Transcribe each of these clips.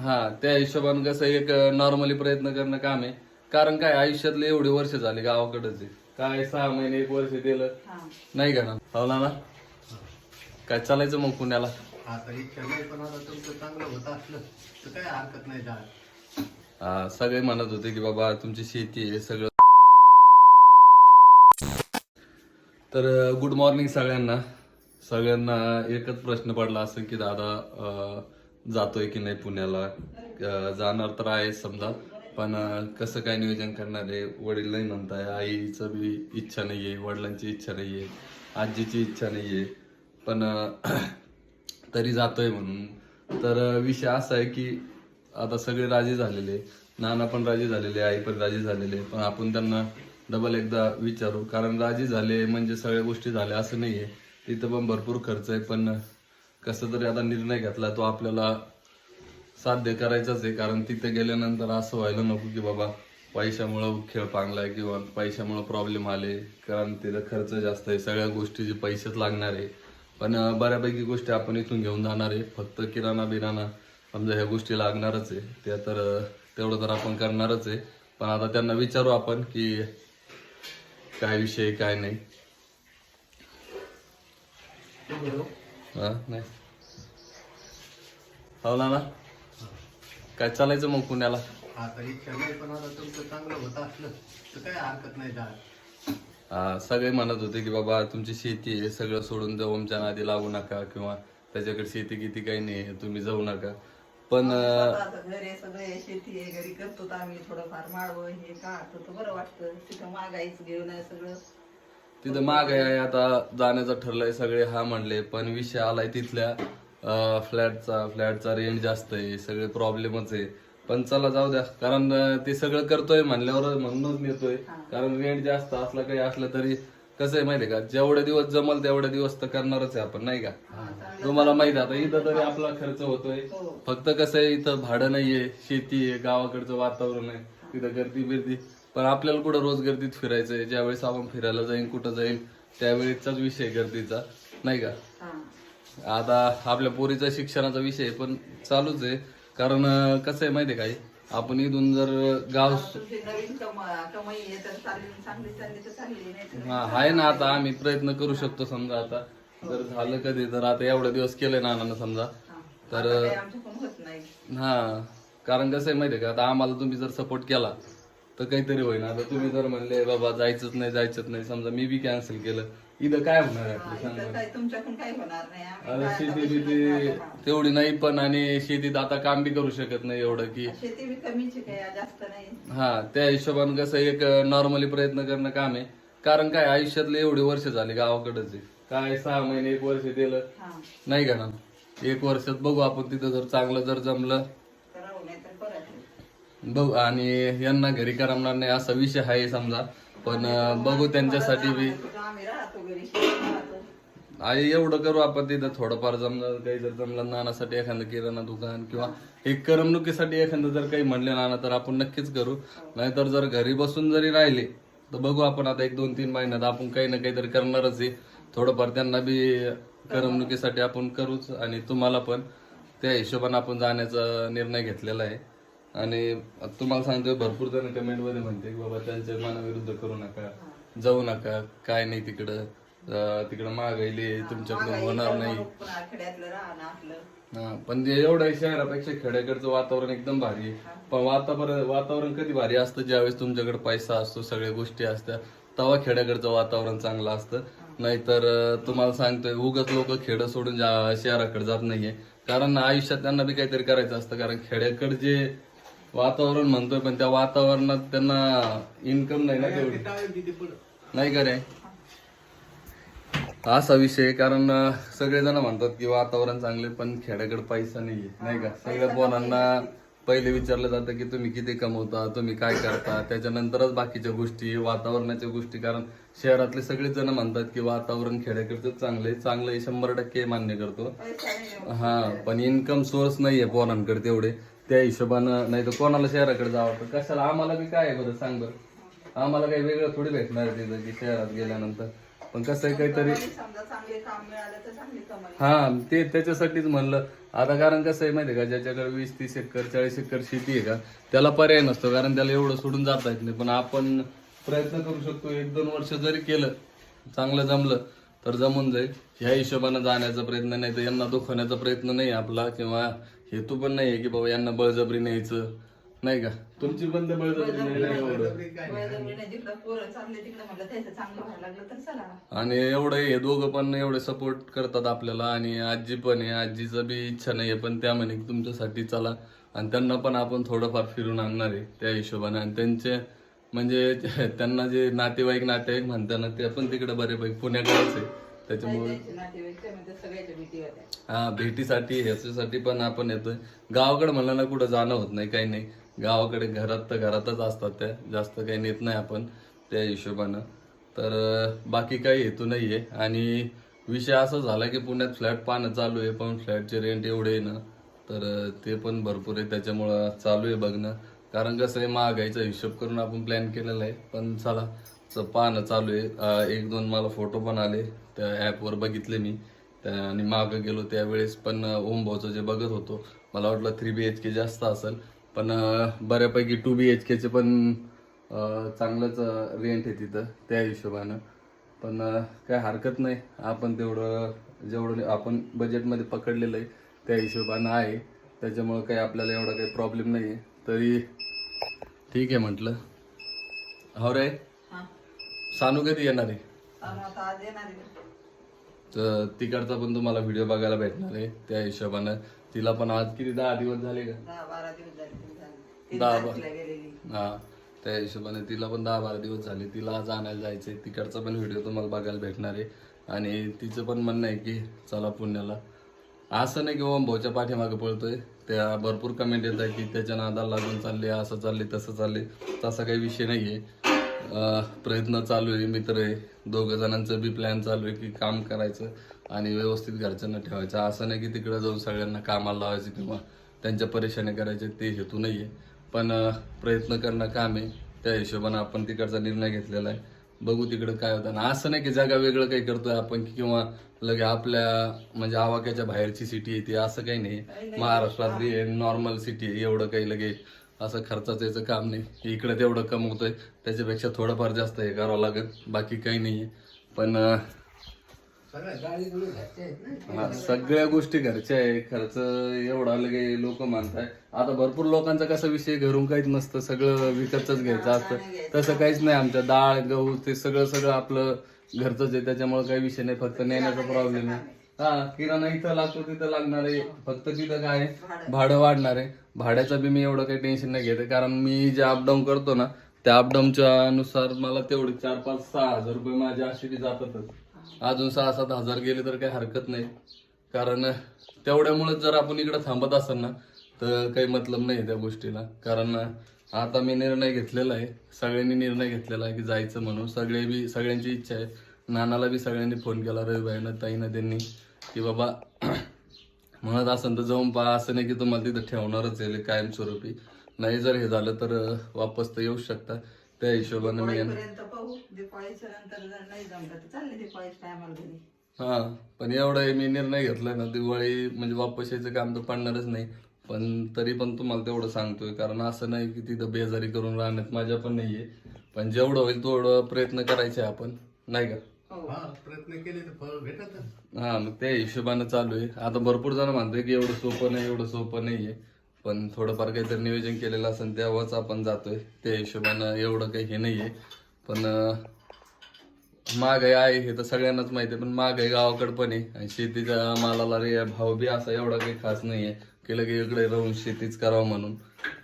हा त्या हिशोबाने कसं एक नॉर्मली प्रयत्न करणं काम आहे. कारण काय आयुष्यातले एवढे वर्ष झाले गावाकडच काय सहा महिने एक वर्ष दिलं. नाही का ना हो ना ना काय चालायचं मग पुण्याला? आता इच्छा नाही पण आता तुमचं चांगलं होत असलं तर काय हरकत नाही जायला हा सगळे म्हणत होते की बाबा तुमची शेती आहे सगळं. तर गुड मॉर्निंग सगळ्यांना. सगळ्यांना एकच प्रश्न पडला असेल की दादा अं, जातोय की नाही पुण्याला? जाणार तर आहे समजा. पण कसं काय नियोजन करणार आहे? वडील नाही म्हणताय आईचं बी इच्छा नाही आहे वडिलांची इच्छा नाही आहे आजीची इच्छा नाही आहे पण तरी जातोय म्हणून. तर विषय असा आहे की आता सगळे राजी झालेले. नाना पण राजी झालेले आई पण राजी झालेले. पण आपण त्यांना डबल एकदा विचारू. कारण राजी झाले म्हणजे सगळ्या गोष्टी झाल्या असं नाही आहे तिथं पण भरपूर खर्च आहे. पण कसं तरी आता निर्णय घेतला तो आपल्याला साध्य करायचाच आहे. कारण तिथे गेल्यानंतर असं व्हायला नको की बाबा पैशामुळं खेळ पांगलाय किंवा पैशामुळं प्रॉब्लेम आले. कारण तिथं खर्च जास्त आहे. सगळ्या गोष्टीचे पैसेच लागणार आहे. पण बऱ्यापैकी गोष्टी आपण इथून घेऊन जाणार आहे. फक्त किराणा बिराणा समजा ह्या गोष्टी लागणारच आहे. त्या तर तेवढं तर आपण करणारच आहे. पण आता त्यांना विचारू आपण की काय विषय काय नाही. नाही. हो ना ना काय चालायचं मग पुण्याला? आता इच्छा नाही पण आता तुमचं चांगलं होत असलं तर काय हरकत नाही जायला हा सगळे म्हणत होते की बाबा तुमची शेती आहे सगळं सोडून जाऊ आमच्या नादी लागू नका किंवा त्याच्याकडे शेती किती काही नाही तुम्ही जाऊ नका. पण अं, घर शेती आहे घरी करतो तर आम्ही थोडंफार माळवं हे तर बरं वाटतं. तिथं मागायचं घेऊन आहे सगळं. तिथं माग आहे आता जाण्याचं ठरलंय सगळे हा म्हणले पण विषय आलाय तिथल्या फ्लॅटचा फ्लॅटचा रेंट जास्त आहे सगळे प्रॉब्लेमच आहे. पण चला जाऊ द्या कारण ते सगळं करतोय म्हणल्यावर म्हणूनच नेतोय. कारण रेंट जास्त असला काही असलं तरी कसं आहे माहितीये का? जेवढे दिवस जमल तेवढे दिवस तर करणारच आहे आपण नाही का? तुम्हाला माहिती आहे आता इथं तरी आपला खर्च होतोय. हो. फक्त कसं आहे इथं भाडं नाहीये शेती आहे गावाकडचं वातावरण आहे तिथं गर्दी बिर्दी पण आपल्याला कुठं रोज गर्दीत फिरायचंय ज्यावेळेस आपण फिरायला जाईन कुठं जाईन त्यावेळेचाच विषय गर्दीचा नाही का? आता आपल्या पोरीचा शिक्षणाचा विषय आहे, पण चालूच आहे. कारण कसं आहे माहितीये काय आपण इथून जर गाव आहे हा आहे ना आता. आम्ही प्रयत्न करू शकतो समजा आता. जर झालं कधी तर आता एवढे दिवस केले नानानं समजा. तर हा. कारण कसं आहे माहितीये का? आता आम्हाला तुम्ही जर सपोर्ट केला तर काहीतरी होईल आता तुम्ही जर म्हणले बाबा जायचंच नाही जायचंच नाही. समजा मी बी कॅन्सल केलं. इथं काय होणार आहे आपलं? सांग इथं काय तुमच्याकडून काही होणार नाही. आम्ही आता काय शेती आता बिती. तेवढी नाही पण आणि शेतीत आता काम बी करू शकत नाही एवढं की. शेती बी कमीच आहे काय जास्त नाही. हा त्या हिशोबाने कसं एक नॉर्मली प्रयत्न करणं काम आहे. कारण काय आयुष्यातले एवढे वर्ष झाले गावाकडच आहे. काय सहा महिने एक वर्ष दिलं. हा. नाही का ना? एक वर्षात बघू आपण तिथं जर चांगलं जर जमलं करावं नाही तर परत बघू आणि यांना घरी करमणार नाही असा विषय आहे समजा. पण बघू त्यांच्यासाठी बी. आई एवढं करू आपण तिथं थोडंफार जमलं काही जर जमलं नानासाठी एखादं किराणा दुकान किंवा एक करमणुकीसाठी एखादं जर काही म्हणले नाना तर आपण नक्कीच करू. नाहीतर जर घरी बसून जरी राहिले तर बघू आपण आता एक दोन तीन महिन्यात आपण काही ना काहीतरी करणारच आहे. थोडंफार त्यांना बी करमणुकीसाठी आपण करूच आणि तुम्हाला पण त्या हिशोबाने आपण जाण्याचा निर्णय घेतलेला आहे. आणि तुम्हाला सांगतोय भरपूर जण कमेंटमध्ये म्हणते की बाबा त्यांच्या मनाविरुद्ध करू नका जाऊ नका काय नाही तिकडं तिकडं महागाईले तुमच्याकडून होणार नाही. हा, पण ते एवढं आहे शहरापेक्षा खेड्याकडचं वातावरण एकदम भारी. आहे पण वातावरण वातावरण कधी भारी असतं? ज्यावेळेस तुमच्याकडे पैसा असतो सगळ्या गोष्टी असतात तेव्हा खेड्याकडचं वातावरण चांगलं असतं. नाहीतर तुम्हाला सांगतोय उगत लोक खेडं सोडून शहराकडे जात नाहीये. कारण आयुष्यात त्यांना बी काहीतरी करायचं असतं कारण खेड्याकडे जे वातावरण म्हणतोय पण त्या वातावरणात त्यांना इन्कम नाही ना तेवढी. नाही का रे? असा विषय कारण सगळेजण म्हणतात की वातावरण चांगले पण खेड्याकडे पैसा नाहीये. नाही का? सगळ्या पोरांना पहिले विचारलं जातं की तुम्ही किती कमवता तुम्ही काय करता? त्याच्यानंतरच बाकीच्या गोष्टी वातावरणाच्या गोष्टी कारण शहरातले सगळेच जण म्हणतात की वातावरण खेड्याकडचं चांगलं आहे. चांगलं आहे शंभर टक्के मान्य करतो. हा पण इन्कम सोर्स नाहीये पोरांकडे तेवढे. त्या हिशोबानं नाही तर कोणाला शहराकडे जावं? वाटतं कशाला? आम्हाला बी काय आहे बरं? सांग बरं. आम्हाला काही वेगळं थोडी भेटणार तिथं की शहरात गेल्यानंतर. पण कसं आहे काहीतरी तर हा ते त्याच्यासाठीच म्हणलं. आता कारण कसं आहे माहिती आहे का? ज्याच्याकडे वीस तीस एकर चाळीस एकर शेती आहे का? त्याला पर्याय नसतो कारण त्याला एवढं सोडून जाता येत नाही. पण आपण प्रयत्न करू शकतो एक दोन वर्ष जरी केलं चांगलं जमलं तर जमून जाईल. ह्या हिशोबानं जाण्याचा प्रयत्न नाही तर यांना दुखवण्याचा प्रयत्न नाही आपला किंवा हेतू पण नाही की बाबा यांना बळजबरी न्यायचं? नाही का? तुमची पण तर बळजबरी नाही ना एवढं. बळजबरीने जिकडं पोरं चालले तिकडं म्हटलं त्याचं चांगलं व्हायला लागलं तर चला. आणि एवढं हे दोघं पण एवढे सपोर्ट करतात आपल्याला. आणि आजी पण आहे. आजीचं बी इच्छा नाहीये पण त्या म्हणे की तुमच्यासाठी चला. आणि त्यांना पण आपण थोडंफार फिरून आणणार आहे त्या हिशोबाने. आणि त्यांचे म्हणजे त्यांना जे नातेवाईक नातेवाईक म्हणतात ना ते पण तिकडे बरेपैकी पुण्याकडेच आहे. त्याच्यामुळे हा भेटीसाठी ह्याच्यासाठी पण आपण येतोय. गावाकडे म्हणलं ना कुठं जाणं होत नाही काही नाही. गावाकडे घरात तर घरातच असतात त्या. जास्त काही नेत नाही आपण त्या हिशोबानं. तर बाकी काही हेतू नाहीये. आणि विषय असा झाला की पुण्यात फ्लॅट पाहणं चालू आहे पण फ्लॅटचे रेंट एवढे आहे ना तर ते पण भरपूर आहे. त्याच्यामुळं चालू आहे बघणं. कारण कसं आहे महागाईचा हिशोब करून आपण प्लॅन केलेला आहे. पण चला चं पाहणं चालू आहे. एक दोन मला फोटो पण आले त्या ॲपवर बघितले मी. त्या आणि मागं गेलो त्यावेळेस पण ओम भाऊचं जे बघत होतो. मला वाटलं थ्री बी एच के जास्त असेल. पण बऱ्यापैकी टू बी एच केचे पण चांगलंच रेंट आहे तिथं त्या हिशोबानं. पण काय हरकत नाही. आपण तेवढं जेवढं आपण बजेटमध्ये पकडलेलं आहे त्या हिशोबानं आहे. त्याच्यामुळं काही आपल्याला एवढा काही प्रॉब्लेम नाही आहे तरी ठीक आहे म्हटलं. हो रे. सानू कधी येणार आहे? आहे. तर तिकडचा पण तुम्हाला व्हिडिओ बघायला भेटणार आहे त्या हिशोबानं. तिला पण आज किती दहा दिवस झाले का? दहा बारा हा त्या हिशोबाने तिला पण दहा बारा दिवस झाले. तिला आज आणायला जायचंय. तिकडचा पण व्हिडिओ तुम्हाला बघायला भेटणार आहे. आणि तिचं पण म्हणणं आहे की चला पुण्याला. असं नाही की ओम भाऊच्या पाठीमागे पळतोय. त्या भरपूर कमेंट येत आहे की त्याच्या नादाला लागून चालले असं चालले तसं चालले. तसा काही विषय नाहीये. अं, प्रयत्न चालू आहे. मित्र आहे. दोघं जणांचं बी प्लॅन चालू आहे की काम करायचं आणि व्यवस्थित घरच्यांना ठेवायचं. असं नाही की तिकडे जाऊन सगळ्यांना कामाला लावायचं किंवा त्यांच्या परेशानी करायचे ते हेतू नाहीये पण अं, प्रयत्न करणं काम आहे. त्या हिशोबानं आपण तिकडचा निर्णय घेतलेला आहे. बघू तिकडं काय होतं. आणि असं नाही की जागा वेगळं काही करतोय आपण की किंवा लगे आपल्या म्हणजे आवाक्याच्या बाहेरची सिटी आहे ती. असं काही नाही. महाराष्ट्रातली नॉर्मल सिटी आहे. एवढं काही लगे असं खर्चाचं याचं काम नाही. इकडे तेवढं कमवतोय. त्याच्यापेक्षा थोडंफार जास्त हे करावं लागेल. बाकी काही नाहीये पण अं, सगळ्या गाडी गुडी घरचे आहेत ना हा, सगळ्या गोष्टी घरच्या आहे. खर्च एवढा लगे लोक मानताय. आता भरपूर लोकांचा कसा विषय घरून काहीच नसतं. सगळं विकतच घ्यायचं असतं. तसं काहीच नाही आमच्या. डाळ गहू ते सगळं सगळं आपलं घरचंच आहे. त्याच्यामुळे काही विषय नाही. फक्त नेण्याचा प्रॉब्लेम आहे. हा किराणा इथं लागतो तिथं लागणार आहे. फक्त तिथं काय भाडं. वाढणार आहे. भाड्याचं बी मी एवढं काही टेन्शन नाही घेते कारण मी जे अपडाऊन करतो ना त्या अपडाऊनच्या अनुसार मला तेवढे चार पाच सहा हजार रुपये माझ्या बी जातातच. अजून सहा सात हजार गेले तर काही हरकत नाही. कारण तेवढ्यामुळे जर आपण इकडे थांबत असेल ना तर काही मतलब नाही त्या गोष्टीला. कारण आता मी निर्णय घेतलेला आहे. सगळ्यांनी निर्णय घेतलेला आहे की जायचं म्हणून. सगळे बी सगळ्यांची इच्छा आहे. नानाला बी सगळ्यांनी फोन केला रविबाईनं ताईनं त्यांनी की बाबा म्हणत असेल तर जाऊन पहा असं नाही की तुम्हाला तिथं ठेवणारच आहे कायमस्वरूपी. नाही जर हे झालं तर वापस तर येऊ शकता. त्या हिशोबानं मी हा पण एवढं मी निर्णय घेतलाय ना दिवाळी म्हणजे वापस यायचं काम तर पडणारच नाही. पण तरी पण तुम्हाला तेवढं सांगतोय कारण असं नाही की तिथं बेजारी करून राहण्यात माझ्या पण नाहीये. पण जेवढं होईल तेवढं प्रयत्न करायचे आपण नाही का? हो. हा प्रयत्न केले तर फळ भेटत हा मग त्या हिशोबानं चालू आहे. आता भरपूर जण म्हणतोय की एवढं सोपं नाही एवढं सोपं नाहीये. पण थोडंफार काहीतरी नियोजन केलेलं असेल तेव्हाच आपण जातोय. त्या हिशोबानं एवढं काही हे नाहीये. पण अं, महागाई आहे हे तर सगळ्यांनाच माहिती आहे पण महागाई गावाकडे पण आहे. आणि शेतीच्या मालाला रे भाव बी असा एवढा काही खास नाहीये. केलं की इकडे राहून शेतीच करावं म्हणून.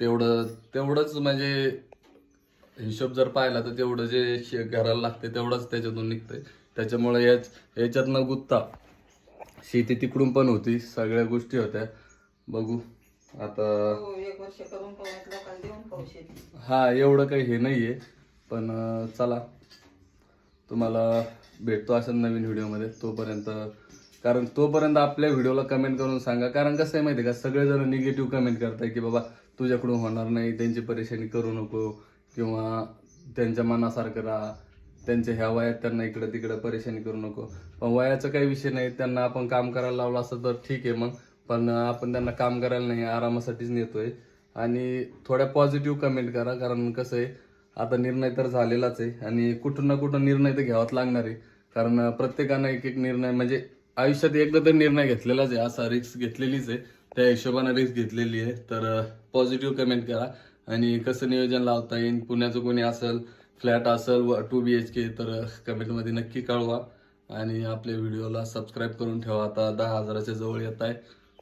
तेवढं तेवढंच म्हणजे हिशोब जर पाहिला तर तेवढं जे शे- घराला लागते तेवढंच त्याच्यातून निघतंय. त्याच्यामुळे याच याच्यातनं गुत्ता. शेती तिकडून पण होती सगळ्या गोष्टी होत्या. बघू आता हो एक वर्ष करून पाहू एक लोकांना देऊन पाहू शेती. हा एवढं काही हे नाहीये पण अं, चला. तुम्हाला भेटतो असं नवीन व्हिडिओमध्ये तोपर्यंत कारण तोपर्यंत आपल्या व्हिडिओला कमेंट करून सांगा. कारण कसं आहे माहिती आहे का सगळेजण निगेटिव्ह कमेंट करताय की बाबा तुझ्याकडून होणार नाही त्यांची परेशानी करू नको किंवा त्यांच्या मनासारखं राहा. त्यांच्या ह्या वयात त्यांना इकडं तिकडं परेशानी करू नको. पण वयाचा काही विषय नाही त्यांना आपण काम करायला लावलं असं तर ठीक आहे मग. पण आपण त्यांना काम करायला नाही आरामासाठीच नेतोय. आणि थोड्या पॉझिटिव्ह कमेंट करा कारण कसं आहे आता निर्णय तर झालेलाच आहे. आणि कुठं ना कुठं निर्णय तर घ्यावाच लागणार आहे. कारण प्रत्येकानं एक एक निर्णय म्हणजे आयुष्यात एकदा तर निर्णय घेतलेलाच आहे. असा रिस्क घेतलेलीच आहे. त्या हिशोबाने रिस्क घेतलेली आहे. तर पॉझिटिव्ह कमेंट करा. आणि कसं नियोजन लावता येईल पुण्याचं कोणी असेल फ्लॅट असेल व टू बी एच के तर कमेंटमध्ये नक्की कळवा. आणि आपल्या व्हिडिओला सबस्क्राईब करून ठेवा. आता दहा हजाराच्या जवळ येत आहे.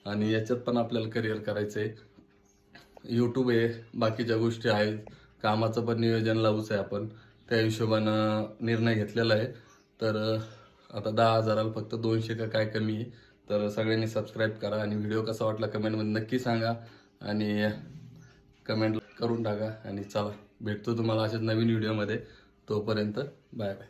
आणि याच्यात पण आपल्याला करिअर करायचं आहे यूट्यूब आहे बाकीच्या गोष्टी आहेत. कामाचं पण नियोजन लावूच आहे आपण. त्या हिशोबानं निर्णय घेतलेला आहे. तर आता दहा हजाराला फक्त दोनशे का काय कमी आहे. तर सगळ्यांनी सबस्क्राईब करा आणि व्हिडिओ कसा वाटला कमेंटमध्ये नक्की सांगा. आणि कमेंट करून टाका. आणि चला. भेटतो तुम्हाला अशाच नवीन व्हिडिओमध्ये. तोपर्यंत बाय बाय.